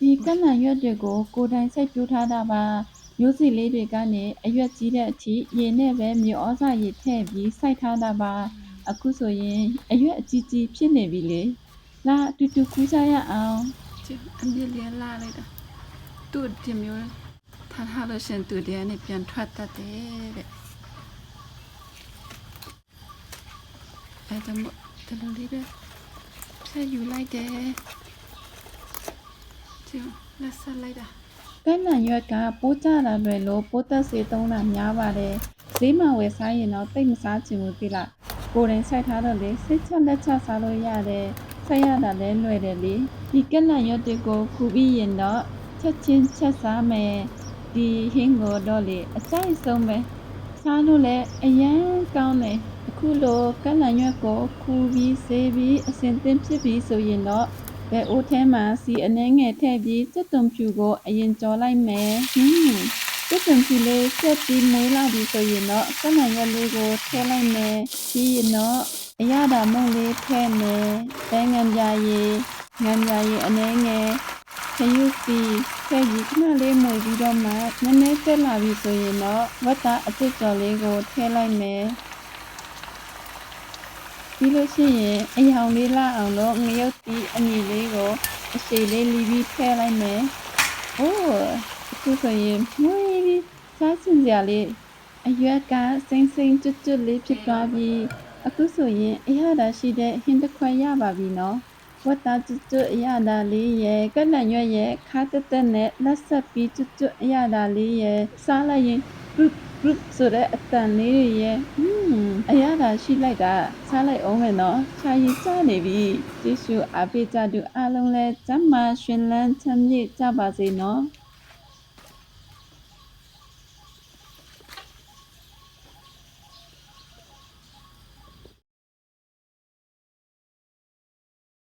ဒီကန့်လန့်ရွက်တွေကို ကိုယ်တိုင်စိုက်ပျိုးထားတာပါမျိုးစေ့လေးတွေကနေအရွက်ကြီးတဲ့အထိရေနဲ့ပဲမြေဩဇာရေထည့်ပြီးစိုက်ထားတာပါအခုဆိုရင်အရွက်အကြီးကြီးဖြစ်နေပြီလေလာအတူတူကူးကြရအောင်ကျအမြင့်လေးလာလိုက်တာသူ့ဒီမျိုးထားထားလို့ရှင်သူတည်းနဲ့ပြန်ထွက်တတ်တယ်တဲ့အဲ့ဒါမို့တလူလေးပဲဖြတ်ယူလိုက်တယ် ကျလက်ဆက်လိုက်တာကန့်လန့်ရွက်ကပိုးကြတာလွယ်လို့ပိုးသက်စေသုံးတာများပါတယ်ဈေးမှာဝယ်စားရင်တော့တိတ်မစားချင်ဘူးသိလားကိုယ်တိုင်စိုက်ထားတော့လေစိတ်ချလက်ချစားလို့ရတယ်ဆက်ရတာလည်းလွယ်တယ်လေဒီကန့်လန့်ရွက်တွေကိုခူပြီးရင်တော့ချက်ချင်းချက်စားမယ်ဒီဟင်းကိုတော့လေအကြိုက်ဆုံးပဲစားလို့လည်းအရန်ကောင်းတယ်အခုလိုကန့်လန့်ရွက်ကိုခူပြီးဆေးပြီးအစင်သင်းဖြစ်ပြီးဆိုရင်တော့ ဘဲအိုးထဲမှာစီအနှဲငယ်ထည့်ပြီးစက်သွန်ဖြူကိုအရင်ကြော်လိုက်မယ်ဟင်းစက်သွန်ဖြူလေးဆက်ပြီးမွေးလာပြီဆိုရင်တော့ကနန်ရွက်လေးကိုထည့်လိုက်မယ်ပြီးရင်တော့အရသာမုန့်လေးထည့်မယ်ဘဲငံပြာရည်ငံပြာရည်အနှဲငယ်ခရုစီထည့်ပြီးခဏလေးမွေပြီးတော့မှနည်းနည်းဆက်လာပြီဆိုရင်တော့ဝတ်သားအစ်စ်ကြော်လေးကိုထည့်လိုက်မယ် ပြီးလို့ရှိရင်အယောင်လေးလာအောင်လို့ငရုတ်တီအညီလေးကိုအရှိလေးလီပြီးထည့်လိုက်မယ်။အိုးအခုဆိုရင်မွေးပြီးစားချင်စရာလေးအရွက်ကစိမ့်စိမ့်ကျွတ်ကျွတ်လေးဖြစ်သွားပြီးအခုဆိုရင်အရသာရှိတဲ့ဟင်းတစ်ခွက်ရပါပြီနော်။ဝတ်သားကျွတ်ကျွတ်အရသာလေးရဲ့ကက်လန်ရွက်ရဲ့ခါတက်တက်နဲ့လက်ဆက်ပြီးကျွတ်ကျွတ်အရသာလေးရဲ့စားလိုက်ရင် group group ဆိုတဲ့အတန်လေးတွေရဲ့ဟွန်းအရသာရှိလိုက်တာစားလိုက်အောင်မယ်နော်ခြာရည်ကျနေပြီကျေးဇူးအားပေးကြသူအားလုံးလည်းကျမ်းမာရှင်လန်းချမ်းမြေ့ကြပါစေနော်